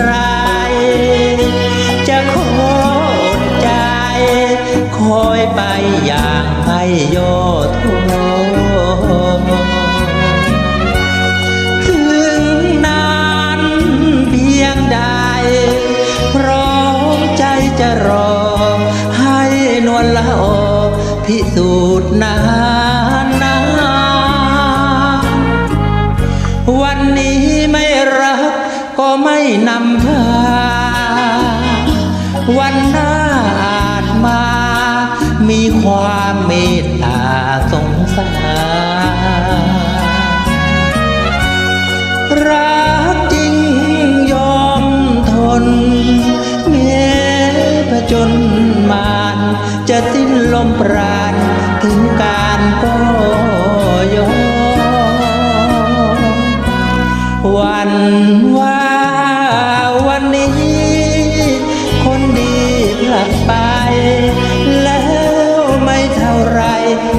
ไร จะโคตรใจ คอยไปอย่างไม่โยโทถึงนานเพียงใดพร้อมใจจะรอ ให้นวลละออพิสูจน์นา มีความเมตตาสงสาร รักจริงยอมทน แม้ผจญมานจะสิ้นลมปราณถึงการก็ยอม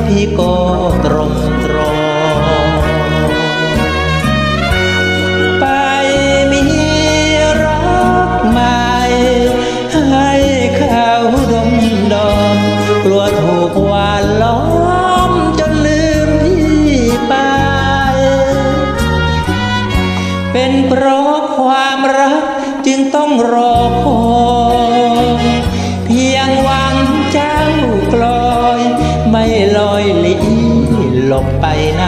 พี่ก็ตรงตรงไปมีรักใหม่ ให้เขาดมดอมกลัวถูกหวานล้อมจนลืมพี่ไป เป็นเพราะความรักจึงต้องรอคอยเพียงหวังเจ้ากลอยไม่ หลบไปไหน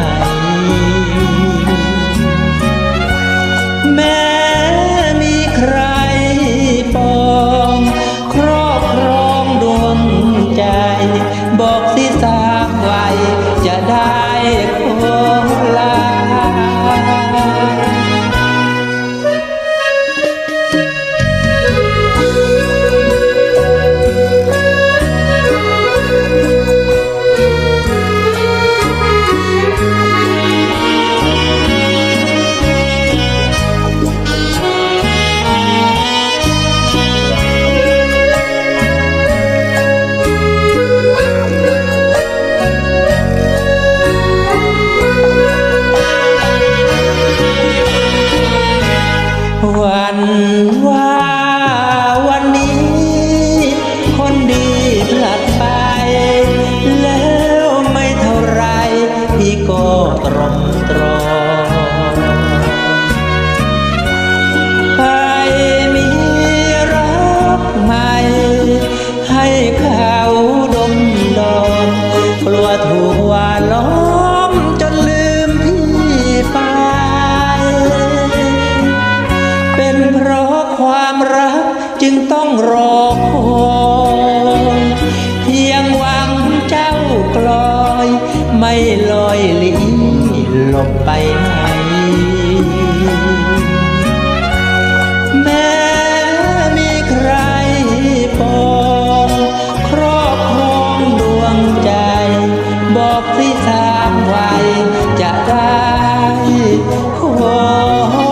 แม้มีใครปองครอบครองดวงใจ บอกสิสากไว้จะได้ จึงต้องรอคอยเพียงหวังเจ้ากลอย ไม่ลอยลีหลบไปไหนแม้มีใครปองครอบครองดวงใจ บอกสิสามวัยจะได้ขอ